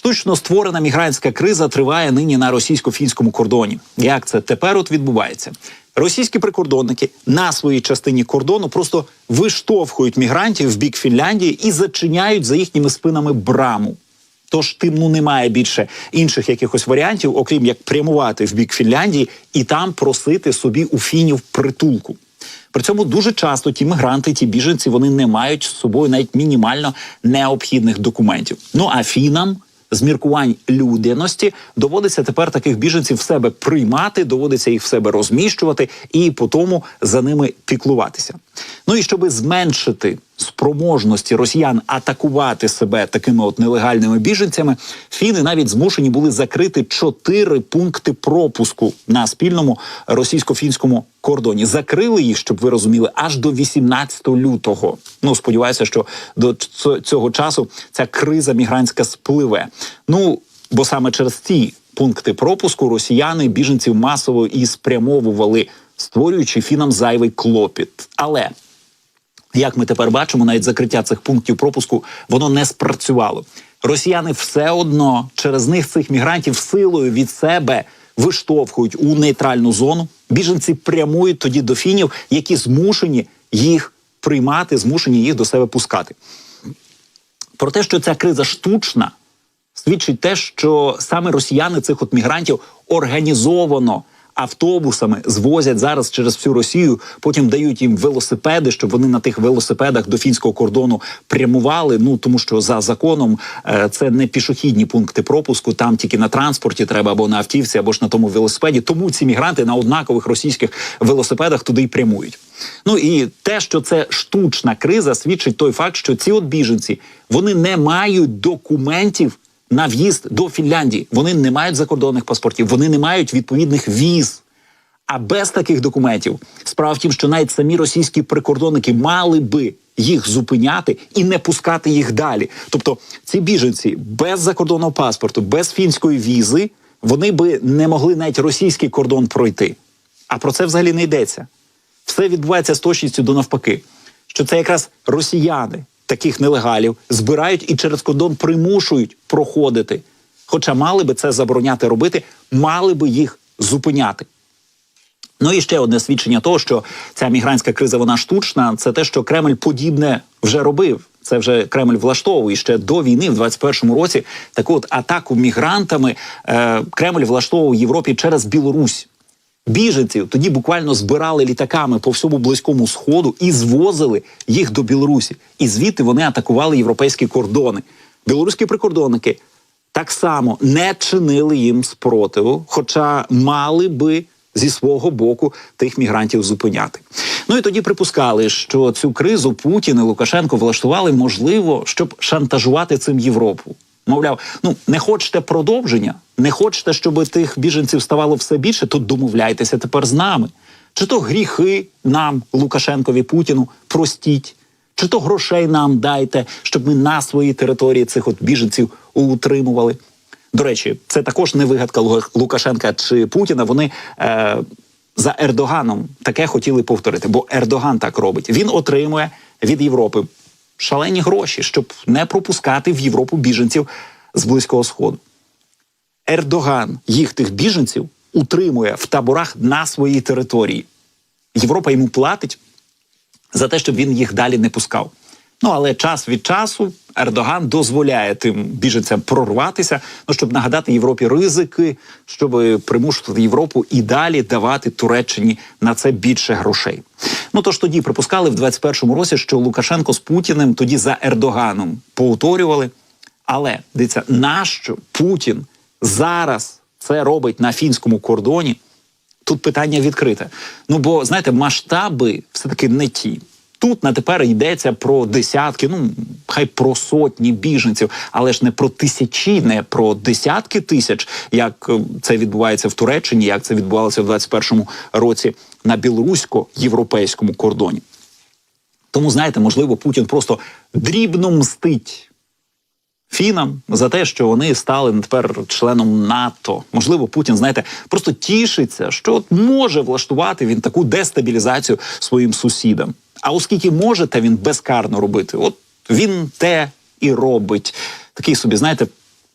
Штучно створена мігрантська криза триває нині на російсько-фінському кордоні. Як це тепер от відбувається? Російські прикордонники на своїй частині кордону просто виштовхують мігрантів в бік Фінляндії і зачиняють за їхніми спинами браму. Тож тим ну немає більше інших якихось варіантів, окрім як прямувати в бік Фінляндії і там просити собі у фінів притулку. При цьому дуже часто ті мігранти, ті біженці, вони не мають з собою навіть мінімально необхідних документів. Ну а фінам з міркувань людяності доводиться тепер таких біженців в себе приймати, доводиться їх в себе розміщувати і по тому за ними піклуватися. Ну і щоби зменшити спроможності росіян атакувати себе такими от нелегальними біженцями, фіни навіть змушені були закрити чотири пункти пропуску на спільному російсько-фінському кордоні. Закрили їх, щоб ви розуміли, аж до 18 лютого. Ну сподіваюся, що до цього часу ця криза мігрантська спливе. Ну бо саме через ці пункти пропуску росіяни біженців масово і спрямовували, створюючи фінам зайвий клопіт. Але як ми тепер бачимо, навіть закриття цих пунктів пропуску воно не спрацювало. Росіяни все одно через них цих мігрантів силою від себе виштовхують у нейтральну зону. Біженці прямують тоді до фінів, які змушені їх приймати, змушені їх до себе пускати. Про те, що ця криза штучна, свідчить те, що саме росіяни цих от мігрантів організовано автобусами звозять зараз через всю Росію. Потім дають їм велосипеди, щоб вони на тих велосипедах до фінського кордону прямували. Ну тому що за законом е, це не пішохідні пункти пропуску. Там тільки на транспорті треба або на автівці, або ж на тому велосипеді. Тому ці мігранти на однакових російських велосипедах туди й прямують. Ну і те, що це штучна криза, свідчить той факт, що ці от біженці вони не мають документів на в'їзд до Фінляндії. Вони не мають закордонних паспортів, вони не мають відповідних віз. А без таких документів справа в тім, що навіть самі російські прикордонники мали би їх зупиняти і не пускати їх далі. Тобто ці біженці без закордонного паспорту, без фінської візи, вони би не могли навіть російський кордон пройти. А про це взагалі не йдеться. Все відбувається з точністю до навпаки, що це якраз росіяни таких нелегалів збирають і через кордон примушують проходити. Хоча мали би це забороняти робити, мали би їх зупиняти. Ну і ще одне свідчення того, що ця мігрантська криза вона штучна. Це те, що Кремль подібне вже робив. Це вже Кремль влаштовує ще до війни, в 21-му році. Таку от атаку мігрантами е, Кремль влаштовував Європі через Білорусь. Біженців тоді буквально збирали літаками по всьому близькому сходу і звозили їх до Білорусі. І звідти вони атакували європейські кордони. Білоруські прикордонники так само не чинили їм спротиву, хоча мали би зі свого боку тих мігрантів зупиняти. Ну і тоді припускали, що цю кризу Путін і Лукашенко влаштували, можливо, щоб шантажувати цим Європу. Мовляв, ну не хочете продовження, не хочете, щоб тих біженців ставало все більше, то домовляйтеся тепер з нами. Чи то гріхи нам, Лукашенкові Путіну, простіть, чи то грошей нам дайте, щоб ми на своїй території цих от біженців утримували. До речі, це також не вигадка Лукашенка чи Путіна. Вони е, за Ердоганом таке хотіли повторити, бо Ердоган так робить. Він отримує від Європи шалені гроші, щоб не пропускати в Європу біженців з близького сходу. Ердоган їх тих біженців утримує в таборах на своїй території. Європа йому платить за те, щоб він їх далі не пускав. Ну але час від часу Ердоган дозволяє тим біженцям прорватися, ну щоб нагадати Європі ризики, щоб примушувати Європу і далі давати Туреччині на це більше грошей. Ну тож тоді припускали в 21-му році, що Лукашенко з Путіним тоді за Ердоганом повторювали. Але дивіться, нащо Путін зараз це робить на фінському кордоні? Тут питання відкрите. Ну бо знаєте, масштаби все таки не ті. Тут на тепер йдеться про десятки, ну хай про сотні біженців, але ж не про тисячі, не про десятки тисяч, як е, це відбувається в Туреччині, як це відбувалося в 21-му році на білорусько-європейському кордоні. Тому знаєте, можливо, Путін просто дрібно мстить фінам за те, що вони стали тепер членом НАТО. Можливо, Путін, знаєте, просто тішиться, що от може влаштувати він таку дестабілізацію своїм сусідам. А оскільки може те він безкарно робити, от він те і робить. Такий собі, знаєте,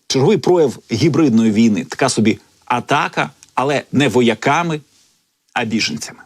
черговий прояв гібридної війни, така собі атака, але не вояками, а біженцями.